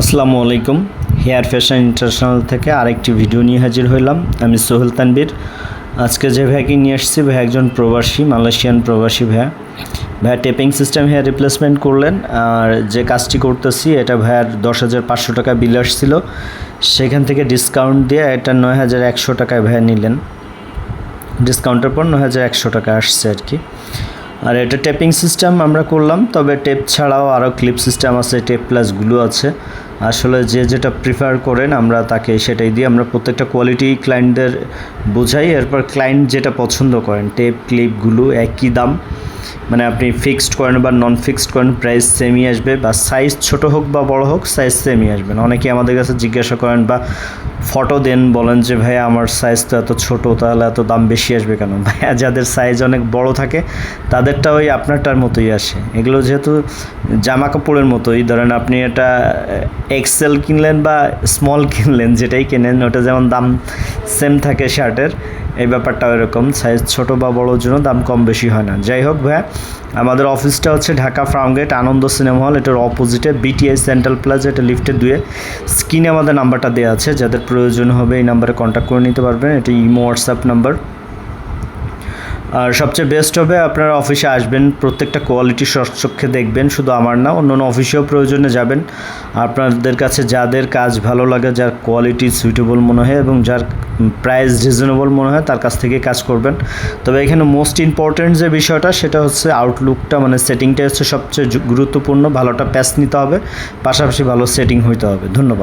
আসসালামু আলাইকুম। Hair fashion international থেকে আরেকটি ভিডিও নিয়ে হাজির হইলাম। আমি সোহেল তানবীর আজকে যে ভাইকে নিয়ে আসছি, ভাই একজন প্রবাসী, মালয়েশিয়ান প্রবাসী ভাইয়া ভাইয়া টেপিং সিস্টেম হেয়ার রিপ্লেসমেন্ট করলেন আর যে কাজটি করতেছি, এটা ভাইয়ার দশ হাজার পাঁচশো টাকা বিল আসছিল। সেখান থেকে ডিসকাউন্ট দিয়ে এটা নয় হাজার একশো টাকায় ভাইয়া নিলেন। ডিসকাউন্টের পর নয় হাজার একশো টাকা আসছে আর কি। আর এটা টেপিং সিস্টেম আমরা করলাম, তবে টেপ ছাড়াও আরও ক্লিপ সিস্টেম আছে, টেপ প্লাস গ্লু আছে। আসলে যে যেটা প্রিফার করেন, আমরা তাকে সেটাই দিয়ে আমরা প্রত্যেকটা কোয়ালিটি ক্লায়েন্টদের বোঝাই। এরপর ক্লায়েন্ট যেটা পছন্দ করেন টেপ ক্লিপগুলো একই দাম। মানে আপনি ফিক্সড করেন বা নন ফিক্সড করেন প্রাইস সেমই আসবে বা সাইজ ছোট হোক বা বড় হোক সাইজ সেমই আসবে অনেকে আমাদের কাছে জিজ্ঞাসা করেন বা ফটো দেন, বলেন যে, ভাইয়া, আমার সাইজ তো এত ছোটো, তাহলে এত দাম বেশি আসবে কেন? ভাইয়া, যাদের সাইজ অনেক বড় থাকে, তাদেরটা ওই আপনারটার মতোই আসে। এগুলো যেহেতু জামা কাপড়ের মতোই, ধরেন আপনি এটা এক্সেল কিনলেন বা স্মল কিনলেন, যেটাই কেনেন, ওটা যেমন দাম সেম থাকে শার্টের। এই ব্যাপারটা এরকম। সাইজ ছোট বা বড়োর জন্য দাম কম বেশি হয় না। যাই হোক ভাইয়া, আমাদের অফিসটা হচ্ছে ঢাকা ফার্মগেট আনন্দ সিনেমা হল। এটার অপোজিটে বিটিআই সেন্ট্রাল প্লাজা এটা লিফটে দুয়ে। স্ক্রিনে আমাদের নাম্বারটা দেওয়া আছে। যাদের প্রয়োজন হবে এই নাম্বারে কন্ট্যাক্ট করে নিতে পারবেন। এটা ইমো হোয়াটসঅ্যাপ নাম্বার আর সবচেয়ে বেস্ট হবে আপনারা অফিসে আসবেন, প্রত্যেকটা কোয়ালিটি সচক্ষে দেখবেন, শুধু আমার না অন্য অন্য অফিসেও প্রয়োজনে যাবেন। আপনাদের কাছে যাদের কাজ ভালো লাগে, যার কোয়ালিটি সুইটেবল মনে হয় এবং যার প্রাইস রিজনেবল মনে হয়, তার কাছ থেকে কাজ করবেন। তবে এখানে মোস্ট ইম্পর্ট্যান্ট যে বিষয়টা, সেটা হচ্ছে আউটলুকটা মানে সেটিংটা হচ্ছে সবচেয়ে গুরুত্বপূর্ণ, ভালোটা প্যাচ নিতে হবে, পাশাপাশি ভালো সেটিং হইতে হবে। ধন্যবাদ।